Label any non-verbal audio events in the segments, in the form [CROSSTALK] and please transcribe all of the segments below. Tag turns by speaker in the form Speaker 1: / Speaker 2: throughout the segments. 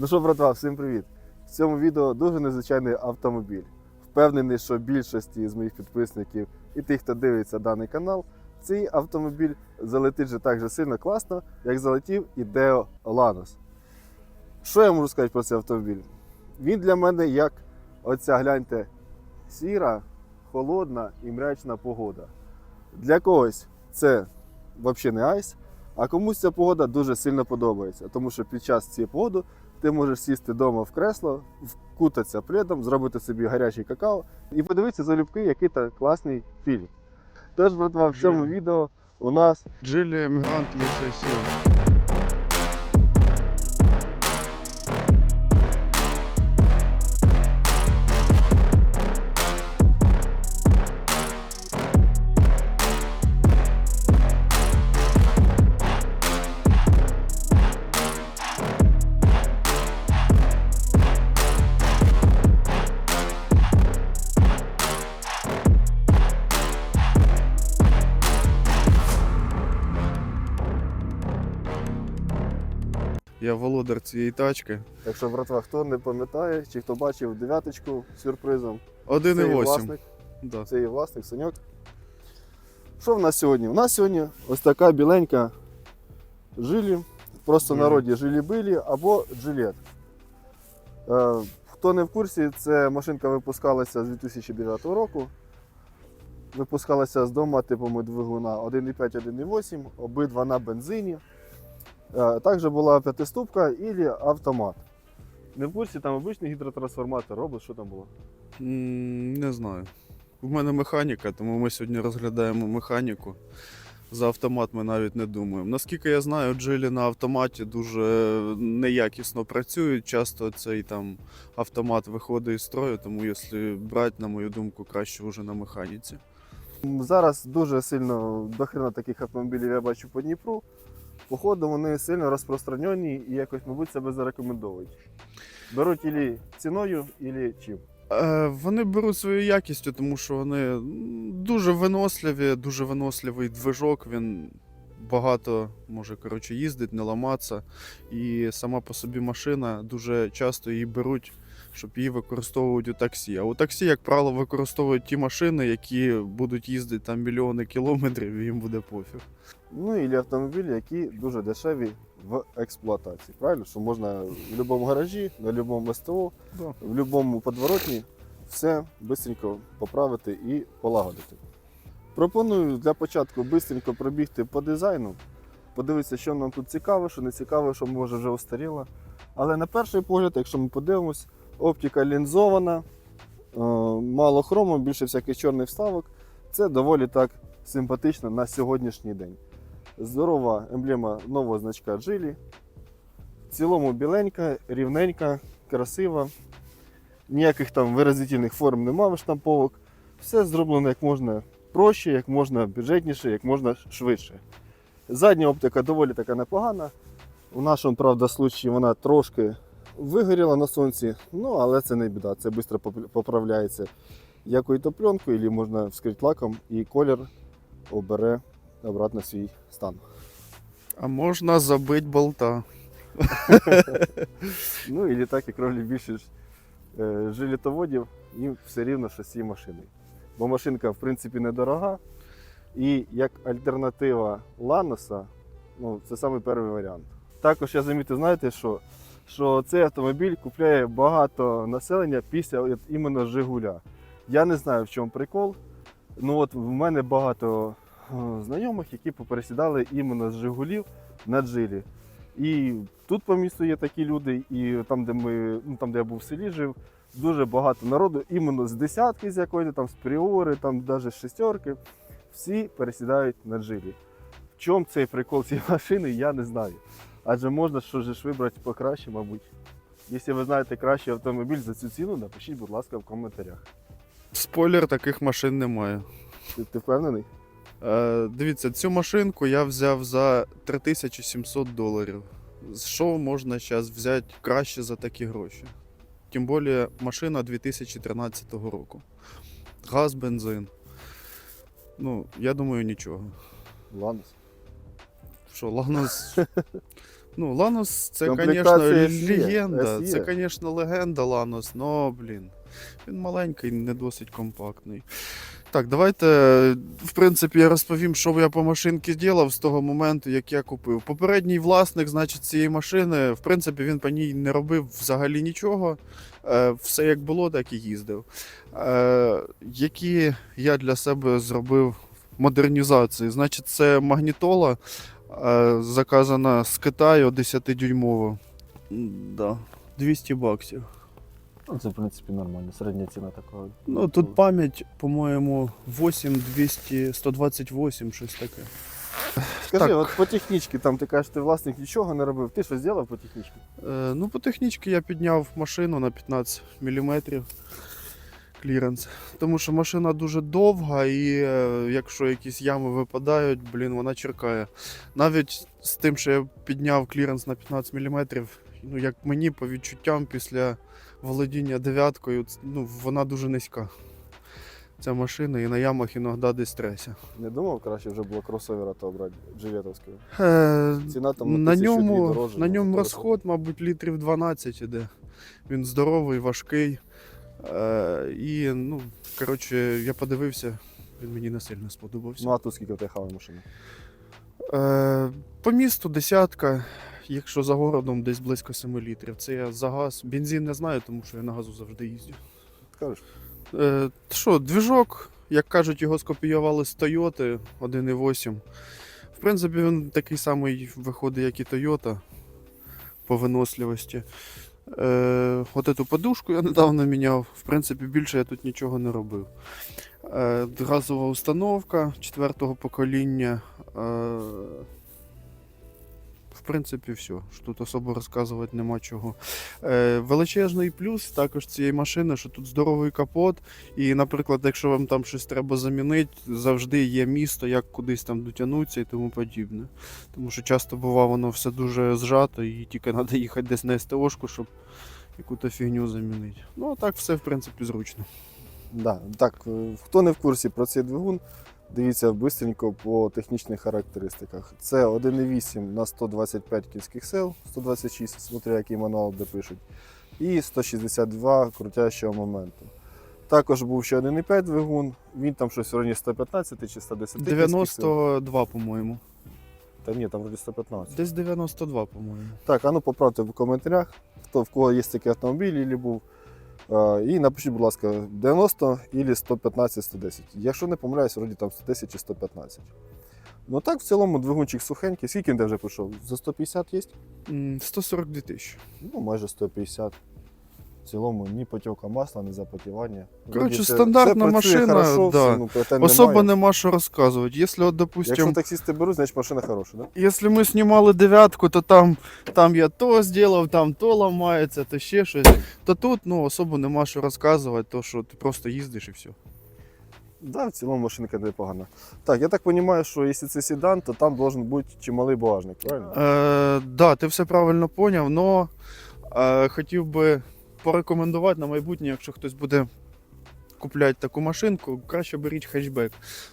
Speaker 1: Ну що, братва, всім привіт! В цьому відео дуже незвичайний автомобіль. Впевнений, що більшості з моїх підписників і тих, хто дивиться даний канал, цей автомобіль залетить же так же сильно класно, як залетів і Deo Lanos. Що я можу сказати про цей автомобіль? Він для мене як оця, гляньте, сіра, холодна і мрячна погода. Для когось це взагалі не айс, а комусь ця погода дуже сильно подобається, тому що під час цієї погоди ти можеш сісти вдома в кресло, вкутатися пледом, зробити собі гарячий какао і подивитися залюбки, який то класний фільм. Тож, братва, в цьому відео у нас
Speaker 2: Джилі емігрант лише сіл. Я володар цієї тачки.
Speaker 1: Так що, братва, хто не пам'ятає, чи хто бачив дев'яточку з сюрпризом, це її
Speaker 2: 1,8.
Speaker 1: власник,
Speaker 2: Да.
Speaker 1: це її власник, Саньок. Що в нас сьогодні? У нас сьогодні ось така біленька жилі, просто в
Speaker 2: Жилі.
Speaker 1: народі жилі-билі або джилет. Е, хто не в курсі, це машинка випускалася з 2009 року. Випускалася з дома типами двигуна 1,5, 1,8, обидва на бензині. Е, Також була п'ятиступка і автомат. Не в курсі, там обичний гідротрансформатор, робот, що там було?
Speaker 2: Не знаю. У мене механіка, тому ми сьогодні розглядаємо механіку. За автомат ми навіть не думаємо. Наскільки я знаю, джилі на автоматі дуже неякісно працюють. Часто цей там автомат виходить із строю, тому якщо брати, на мою думку, краще вже на механіці.
Speaker 1: Зараз дуже сильно дохрена таких автомобілів я бачу по Дніпру. Походу, вони сильно розпространені і якось, мабуть, себе зарекомендовують. Беруть ілі ціною, ілі чим.
Speaker 2: Е, Вони беруть свою якістю, тому що вони дуже виносливі, дуже виносливий движок. Він багато може коротше, їздить, не ламатися. І сама по собі машина дуже часто її беруть, щоб її використовують у таксі. А у таксі, як правило, використовують ті машини, які будуть їздити там мільйони кілометрів, і їм буде пофіг.
Speaker 1: Ну і автомобілі, які дуже дешеві в експлуатації. Правильно? Що можна в будь-якому гаражі, на будь-якому СТО,
Speaker 2: Да.
Speaker 1: в будь-якому подворотні все швидко поправити і полагодити. Пропоную для початку швидко пробігти по дизайну, подивитися, що нам тут цікаво, що не цікаво, що може вже устаріло. Але на перший погляд, якщо ми подивимось, оптика лінзована, е, мало хрому, більше всяких чорних вставок. Це доволі так симпатично на сьогоднішній день. Здорова емблема нового значка Джилі. В цілому біленька, рівненька, красива. Ніяких там виразительних форм немає штамповок. Все зроблено як можна проще, як можна бюджетніше, як можна швидше. Задня оптика доволі така непогана. У нашому, правда, случаї вона трошки вигоріла на сонці, ну але це не біда, це швидко поправляється якою-то пленкою, або можна вскрити лаком і колір обере обратно свій стан.
Speaker 2: А можна забити болта. [LAUGHS]
Speaker 1: Ну і так, як роблять більше е, жилетоводів, їм все рівно, цією машиною. Бо машинка, в принципі, недорога. І як альтернатива Ланоса, ну, це самий перший варіант. Також я замітив, знаєте, що, що цей автомобіль купляє багато населення після іменно Жигуля. Я не знаю, в чому прикол. Ну от в мене багато е, знайомих, які попересідали іменно з Жигулів на джилі. І тут по місту є такі люди, і там, де ми, ну там, де я був в селі, жив, дуже багато народу, іменно з десятки, з якої там з пріори, там навіть з шестерки, всі пересідають на джилі. В чому цей прикол цієї [LAUGHS] машини, я не знаю. Адже можна що ж вибрати покраще, мабуть. Якщо ви знаєте кращий автомобіль за цю ціну, напишіть, будь ласка, в коментарях.
Speaker 2: Спойлер, таких машин немає.
Speaker 1: Ти, ти впевнений?
Speaker 2: Е, дивіться, цю машинку я взяв за 3700 доларів. Що можна зараз взяти краще за такі гроші? Тим більше машина 2013 року. Газ, бензин. Ну, я думаю, нічого.
Speaker 1: Ладно.
Speaker 2: Що, Ланос [LAUGHS] Ну, Ланос це, звісно, легенда.
Speaker 1: SE.
Speaker 2: Це, звісно, легенда Ланос, но, блін, він маленький, не досить компактний. Так, давайте, в принципі, я розповім, що я по машинці зробив з того моменту, як я купив. Попередній власник, значить, цієї машини, в принципі, він по ній не робив взагалі нічого. Е, Все як було, так і їздив. Е, Які я для себе зробив модернізації? Значить, це магнітола, заказана з Китаю 10-дюймова. Да, 200 баксів.
Speaker 1: Ну, це, в принципі, нормально. Середня ціна такого.
Speaker 2: Ну, тут пам'ять, по-моєму, 8 200 128, щось таке.
Speaker 1: Скажи,
Speaker 2: так.
Speaker 1: от по технічці, там ти кажеш, ти власник нічого не робив. Ти що зробив по технічці?
Speaker 2: Е, ну, по технічці я підняв машину на 15 мм кліренс. Тому що машина дуже довга, і е, якщо якісь ями випадають, блін, вона черкає. Навіть з тим, що я підняв кліренс на 15 мм, ну, як мені по відчуттям після володіння дев'яткою, ну, вона дуже низька. Ця машина і на ямах іноді десь тряся.
Speaker 1: Не думав, краще вже було кросовера то обрати джеветовського.
Speaker 2: Е,
Speaker 1: Ціна там
Speaker 2: на ньому,
Speaker 1: дорожче,
Speaker 2: на
Speaker 1: ну,
Speaker 2: ньому розход, мабуть, літрів 12 іде. Він здоровий, важкий. Е, і, ну, коротше, я подивився, він мені не сильно сподобався.
Speaker 1: Ну а тут скільки в тебе хава машина?
Speaker 2: Е, по місту десятка, якщо за городом десь близько 7 літрів. Це я за газ. Бензин не знаю, тому що я на газу завжди їздю.
Speaker 1: Скажеш?
Speaker 2: Е, що, двіжок, як кажуть, його скопіювали з Toyota 1.8. В принципі, він такий самий виходить, як і Toyota по виносливості. Е, от эту подушку я недавно міняв. В принципі, більше я тут нічого не робив. Е, газова установка четвертого покоління. Е, принципі, все. Тут особо розказувати нема чого. Е, величезний плюс також цієї машини, що тут здоровий капот. І, наприклад, якщо вам там щось треба замінити, завжди є місто, як кудись там дотягнутися і тому подібне. Тому що часто бува воно все дуже зжато і тільки треба їхати десь на СТОшку, щоб яку-то фігню замінити. Ну, а так все, в принципі, зручно.
Speaker 1: Да. Так, е, хто не в курсі про цей двигун, дивіться бистренько по технічних характеристиках. Це 1,8 на 125 кінських сил, 126, смотря який мануал де пишуть, і 162 крутящого моменту. Також був ще 1,5 двигун, він там щось в районі 115 чи 110
Speaker 2: 92, по-моєму.
Speaker 1: Та ні, там вроді 115.
Speaker 2: Десь 92, по-моєму.
Speaker 1: Так, а ну поправте в коментарях, хто в кого є такий автомобіль ілі був. Е, І напишіть, будь ласка, 90 або 115 110. Якщо не помиляюсь, вроді там 110 чи 115. Ну так, в цілому двигунчик сухенький. Скільки він де вже пішов? За 150 є?
Speaker 2: М, 142 тисячі.
Speaker 1: Ну, майже 150. В цілому ні потіка масла, ні запотівання.
Speaker 2: Коротше, стандартна машина,
Speaker 1: хорошо,
Speaker 2: да.
Speaker 1: все, ну,
Speaker 2: Особо
Speaker 1: немає.
Speaker 2: нема що розказувати. Якщо, от, допустим,
Speaker 1: Якщо таксисти беруть, значить машина хороша, да?
Speaker 2: Якщо ми знімали дев'ятку, то там, там я то зробив, там то ламається, то ще щось. То тут ну, особо нема що розказувати, то що ти просто їздиш і все.
Speaker 1: Да, в цілому машинка непогана. Так, я так розумію, що якщо це седан, то там должен бути чималий багажник, правильно?
Speaker 2: Е, да, ти все правильно поняв, но е, хотів би порекомендувати на майбутнє, якщо хтось буде купляти таку машинку, краще беріть хетчбек.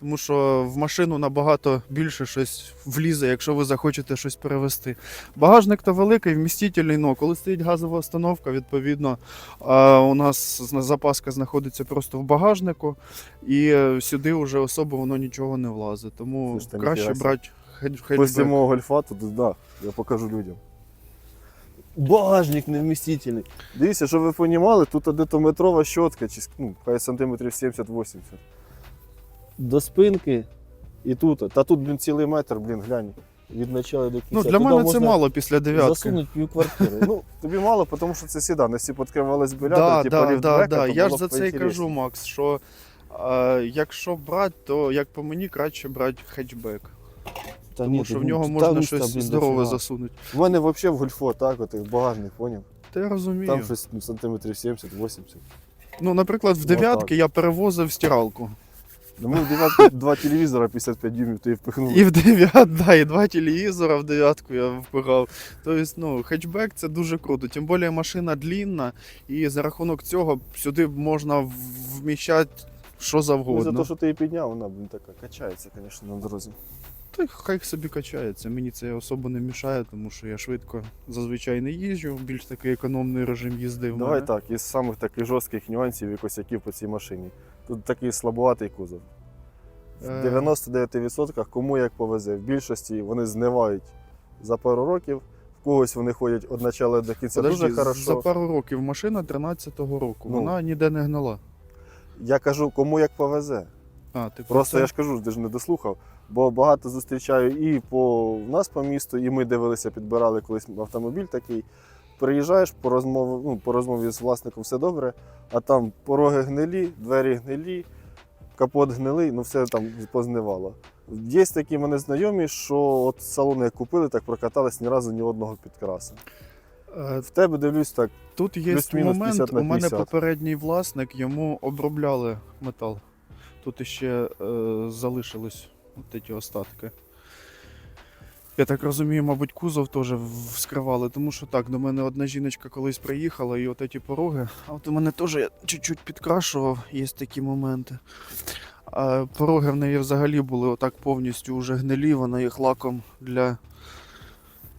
Speaker 2: Тому що в машину набагато більше щось влізе, якщо ви захочете щось перевезти. Багажник то великий, вмістительний, но коли стоїть газова установка, відповідно, у нас запаска знаходиться просто в багажнику, і е, сюди вже особо воно нічого не влазить. Тому
Speaker 1: Слушай, та
Speaker 2: краще брати хетчбек.
Speaker 1: мого гольфа, то да, я покажу людям. Багажник невмістительний. Дивіться, щоб ви розуміли, тут де-то метрова щотка, чи ну, хай сантиметрів 70-80. До спинки і тут. Та тут, блін, цілий метр, блін, глянь. Від начала до кінця.
Speaker 2: Ну, для
Speaker 1: Туди
Speaker 2: мене це
Speaker 1: можна
Speaker 2: мало після дев'ятки.
Speaker 1: Засунуть пів квартири. Ну, тобі мало, тому що це сідан. Якщо б відкривались біля,
Speaker 2: Да,
Speaker 1: типу
Speaker 2: да, да, да. Я ж за це і кажу. Макс, що е, якщо брати, то як по мені краще брати хетчбек.
Speaker 1: Та
Speaker 2: Тому
Speaker 1: ні,
Speaker 2: що в нього
Speaker 1: та
Speaker 2: можна
Speaker 1: міста,
Speaker 2: щось
Speaker 1: блін,
Speaker 2: здорове
Speaker 1: дофіга.
Speaker 2: засунути.
Speaker 1: У мене взагалі в гольфо так, от, і багажник, поняв?
Speaker 2: Та я розумію.
Speaker 1: Там щось ну, сантиметрів 70-80.
Speaker 2: Ну, наприклад, в
Speaker 1: Ну,
Speaker 2: дев'ятки я перевозив стиралку.
Speaker 1: Ну, ми в дев'ятку [LAUGHS] два телевізора 55 дюймів, ти впихнули.
Speaker 2: І в дев'ят, да, і два телевізора в дев'ятку я впихав. Тобто, ну, хетчбек це дуже круто. Тим більше машина длінна, і за рахунок цього сюди можна вміщати що завгодно.
Speaker 1: Ну, за те, що ти її підняв, вона, блін, така качається, звісно, на дорозі.
Speaker 2: Та хай собі качається. Мені це особо не мішає, тому що я швидко зазвичай не їжджу, більш такий економний режим їзди в
Speaker 1: Давай
Speaker 2: мене.
Speaker 1: так, із самих таких жорстких нюансів і косяків по цій машині. Тут такий слабуватий кузов. В
Speaker 2: Е.
Speaker 1: 99% кому як повезе. В більшості вони знивають за пару років, в когось вони ходять від начала до кінця
Speaker 2: Подожди,
Speaker 1: дуже хорошо.
Speaker 2: за пару років машина 13-го року,
Speaker 1: Ну.
Speaker 2: вона ніде не гнила.
Speaker 1: Я кажу, кому як повезе.
Speaker 2: А, ти
Speaker 1: Просто я ж кажу, ти ж не дослухав, бо багато зустрічаю і по в нас по місту, і ми дивилися, підбирали колись автомобіль такий. Приїжджаєш по розмові, ну, по розмові з власником все добре, а там пороги гнилі, двері гнилі, капот гнилий, ну все там познивало. Є такі мене знайомі, що от салони як купили, так прокатались ні разу ні одного підкраса.
Speaker 2: Е,
Speaker 1: В тебе дивлюсь так,
Speaker 2: Тут є момент,
Speaker 1: 50 на
Speaker 2: у мене попередній власник, йому обробляли метал. Тут іще е, залишились от ці остатки. Я так розумію, мабуть, кузов теж вскривали, тому що так, до мене одна жіночка колись приїхала, і от ці пороги. А от у мене теж я чуть-чуть підкрашував, є такі моменти. А пороги в неї взагалі були отак повністю уже гнилі, вона їх лаком для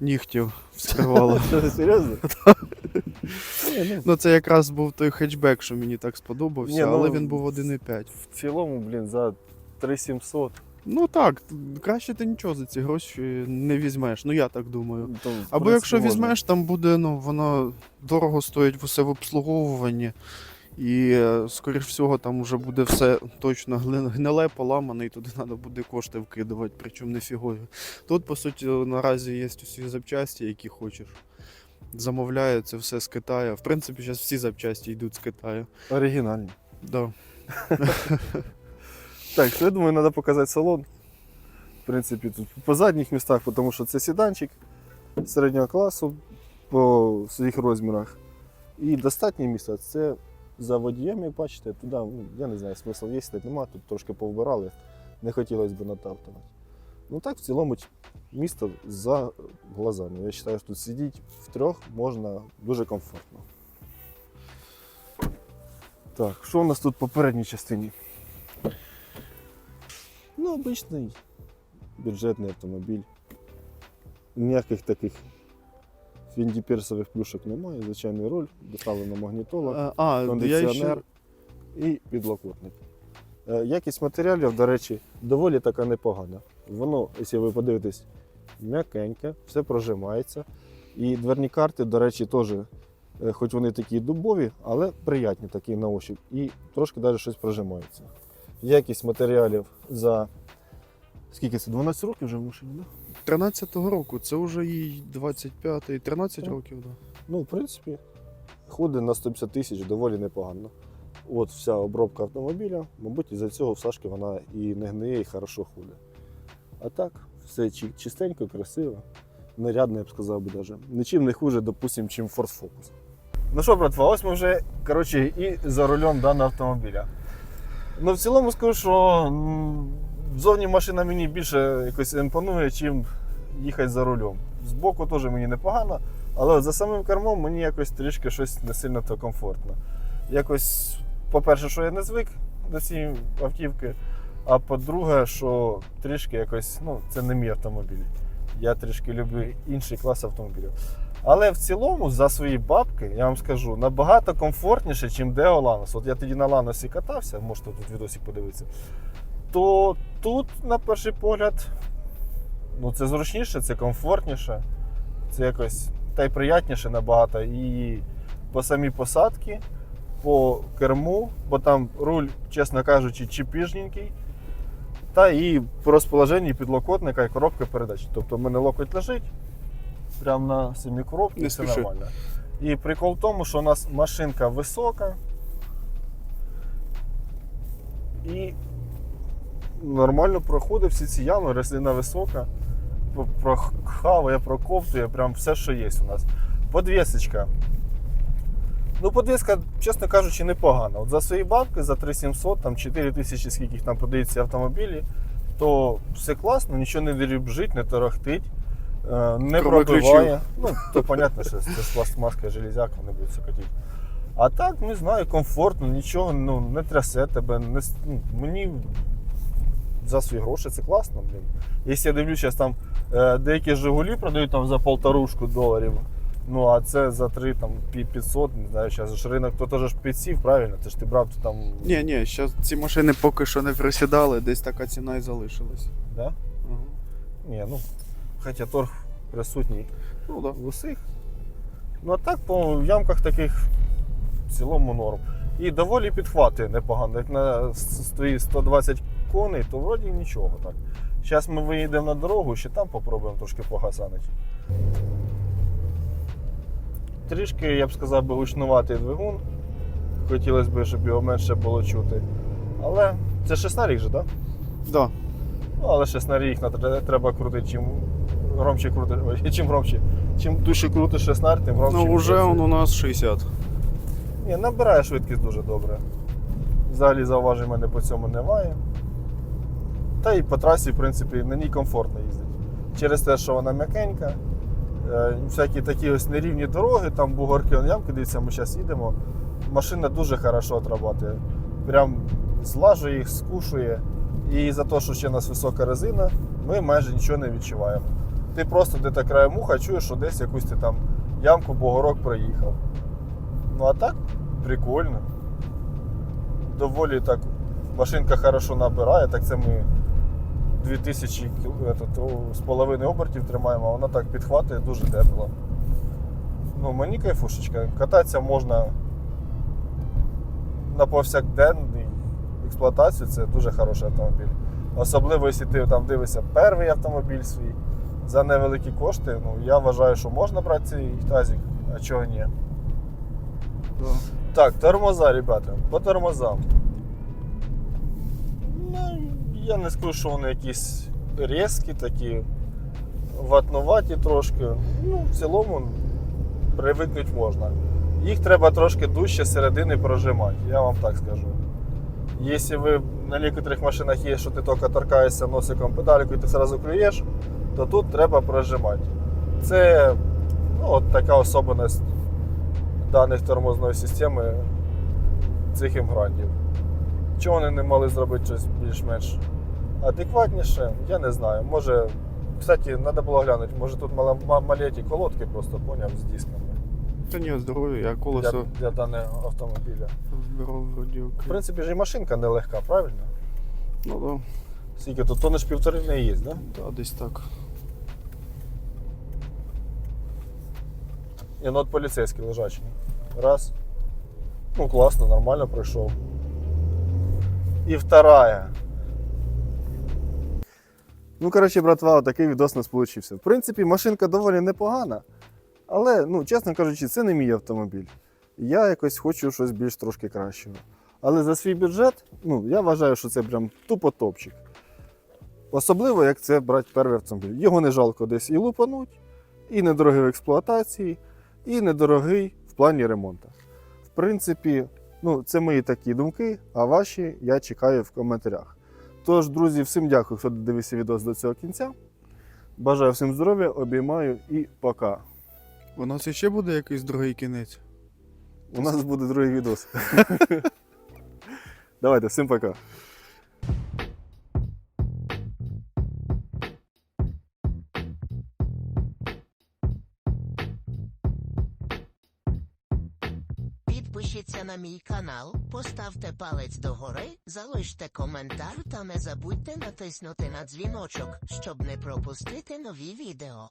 Speaker 2: нігтів вскривала. [LAUGHS]
Speaker 1: серйозно? [LAUGHS] Ну,
Speaker 2: Ну, це якраз був той хетчбек, що мені так сподобався,
Speaker 1: ну,
Speaker 2: але він був 1,5.
Speaker 1: в цілому, блін, за 3700.
Speaker 2: Ну так, краще ти нічого за ці гроші не візьмеш. Ну я так думаю.
Speaker 1: то,
Speaker 2: Або якщо
Speaker 1: можна.
Speaker 2: візьмеш, там буде, ну, воно дорого стоїть все в обслуговуванні. І, скоріш всього, там вже буде все точно гниле, поламане, і туди треба буде кошти вкидувати, причому не фігою. Тут, по суті, наразі є усі запчасті, які хочеш. Замовляю це все з Китаю. В принципі, зараз всі запчасті йдуть з Китаю.
Speaker 1: Оригінальні.
Speaker 2: Да. [LAUGHS]
Speaker 1: Так, що я думаю, треба показати салон. В принципі, тут по задніх містах, тому що це сіданчик середнього класу по своїх розмірах. І достатнє місце це за водієм, як бачите, туди, ну, я не знаю, смисл є, сидіти нема, тут трошки повбирали, не хотілося б натаптувати. Ну так, в цілому місто за глазами. Я вважаю, що тут сидіти втрьох можна дуже комфортно. Так, що у нас тут по передній частині? Ну, обичний бюджетний автомобіль. Ніяких таких фіндіперсових плюшок немає. Звичайний руль, доставлена магнітола,
Speaker 2: Е, А,
Speaker 1: кондиціонер
Speaker 2: ще...
Speaker 1: і підлокотник. Е, Якість матеріалів, до речі, доволі така непогана. Воно, якщо ви подивитесь, м'якеньке, все прожимається. І дверні карти, до речі, теж, е, хоч вони такі дубові, але приятні такі на ощупь. І трошки навіть щось прожимається. Якість матеріалів за скільки це? 12 років вже в машині? Да?
Speaker 2: 13-го року, це вже їй 25-й, 13
Speaker 1: Так.
Speaker 2: років, да.
Speaker 1: Ну, в принципі, ходить на 150 тисяч доволі непогано. От вся обробка автомобіля, мабуть, із-за цього в Сашки вона і не гниє, і хорошо ходить. А так, все чистенько, красиво, нарядно, я б сказав би даже. Нічим не хуже, допустим, чим Ford Focus. Ну що, братва, ось ми вже коротше, і за рулем даного автомобіля. Ну, в цілому скажу, що м, зовні машина мені більше якось імпонує, чим їхати за рулем. Збоку теж мені непогано, але за самим кермом мені якось трішки щось не сильно то комфортно. Якось, по-перше, що я не звик до цієї автівки, а по-друге, що трішки якось, ну, це не мій автомобіль. Я трішки люблю інший клас автомобілів. Але в цілому за свої бабки, я вам скажу, набагато комфортніше, ніж Део Ланос. От я тоді на Ланосі катався, можете тут відосик подивитися. То тут, на перший погляд, ну це зручніше, це комфортніше, це якось та й приятніше набагато. І по самій посадці, по керму, бо там руль, чесно кажучи, чіпіжненький. Та і по розположенні підлокотника і коробки передач. Тобто в мене локоть лежить прямо на самій коробці,
Speaker 2: Не
Speaker 1: і все
Speaker 2: спіши.
Speaker 1: нормально. І прикол в тому, що у нас машинка висока. І нормально проходить всі ці ями, рослина висока. Прохаває, проковтує, прям все, що є у нас. Подвісочка. Ну, подвіска, чесно кажучи, непогана. От за свої бабки, за 3700, там 4000, скільки там продається автомобілі, то все класно, нічого не дрібжить, не торохтить, не
Speaker 2: Кроме
Speaker 1: пробиває. Ну, то понятно, що це з пластмаска железяк, вони будуть сокотіти. А так, не знаю, комфортно, нічого ну, не трясе тебе. Не, ну, мені за свої гроші це класно, блін. Якщо я дивлюся, там е, деякі Жигулі продають там за полторушку доларів. Ну, а це за 3 там, 500, не знаю, зараз ж ринок то теж підсів, правильно? Це ж ти брав то там.
Speaker 2: Ні, ні, зараз ці машини поки що не присідали, десь така ціна і залишилась.
Speaker 1: Да?
Speaker 2: Ага.
Speaker 1: Ні, ну, хоча торг присутній
Speaker 2: Ну да.
Speaker 1: в усіх. Ну а так, по в ямках таких в цілому норм. І доволі підхватує непогано. Як на свої 120 коней, то вроді нічого так. Зараз ми виїдемо на дорогу, ще там попробуємо трошки погасанити. Трішки, я б сказав, би гучнуватий двигун. Хотілося б, щоб його менше було чути. Але це 16 рік же, так?
Speaker 2: Да.
Speaker 1: Ну, але 16 рік на- треба крутити, чим громче крутиш. Ой, [LAUGHS] чим громче. Чим дужче крутиш 16, тим громче.
Speaker 2: Ну, вже он у нас 60.
Speaker 1: Ні, набирає швидкість дуже добре. Взагалі зауважень в мене по цьому немає. Та і по трасі, в принципі, на ній комфортно їздити. Через те, що вона м'якенька, е, всякі такі ось нерівні дороги, там бугорки, ямки, дивіться, ми зараз їдемо. Машина дуже хорошо отрабатує. Прям злажує їх, скушує. І за те, що ще у нас висока резина, ми майже нічого не відчуваємо. Ти просто де та крає муха, чуєш, що десь якусь ти там ямку, бугорок проїхав. Ну а так, прикольно. Доволі так машинка хорошо набирає, так це ми 2000 этот, з половиною обертів тримаємо, а вона так підхватує дуже тепло. Ну, мені кайфушечка. Кататися можна на повсякденній експлуатацію, це дуже хороший автомобіль. Особливо, якщо ти там дивишся перший автомобіль свій за невеликі кошти, ну я вважаю, що можна брати цей тазик, а чого ні. Так, тормоза, ребята, по тормозам. Ну, я не скажу, що вони якісь різкі такі, ватнуваті трошки. Ну, в цілому привикнути можна. Їх треба трошки дужче середини прожимати, я вам так скажу. Якщо ви на некоторих машинах є, що ти тільки торкаєшся носиком педальку і ти одразу клюєш, то тут треба прожимати. Це ну, от така особливість даних тормозної системи цих імгрантів. Чого вони не могли зробити щось більш-менш адекватніше, я не знаю. Може, кстати, треба було глянути, може тут мала- ма- маленькі колодки просто поняв з дисками
Speaker 2: Та здоров'я, я
Speaker 1: для,
Speaker 2: колесо
Speaker 1: для даного автомобіля.
Speaker 2: розбирав вроді
Speaker 1: В
Speaker 2: окей.
Speaker 1: принципі, ж і машинка нелегка, правильно?
Speaker 2: Ну да.
Speaker 1: Скільки тут тонни ж півтори не є, да?
Speaker 2: Да, десь так.
Speaker 1: І ну от поліцейський лежачий. Раз. Ну, класно, нормально пройшов. І вторая. Ну, коротше, братва, такий відос у нас получився. В принципі, машинка доволі непогана. Але, ну, чесно кажучи, це не мій автомобіль. Я якось хочу щось більш трошки кращого. Але за свій бюджет, ну, я вважаю, що це прям тупо топчик. Особливо, як це брати перший автомобіль. Його не жалко десь і лупануть, і недорогий в експлуатації, і недорогий в плані ремонту. В принципі, ну, це мої такі думки, а ваші я чекаю в коментарях. Тож, друзі, всім дякую, хто дивився відео до цього кінця. Бажаю всім здоров'я, обіймаю і пока.
Speaker 2: У нас іще буде якийсь другий кінець.
Speaker 1: У нас буде другий відос. [LAUGHS] Давайте, всім пока.
Speaker 3: Підпишіться на мій канал, поставте палець догори, залиште коментар та не забудьте натиснути на дзвіночок, щоб не пропустити нові відео.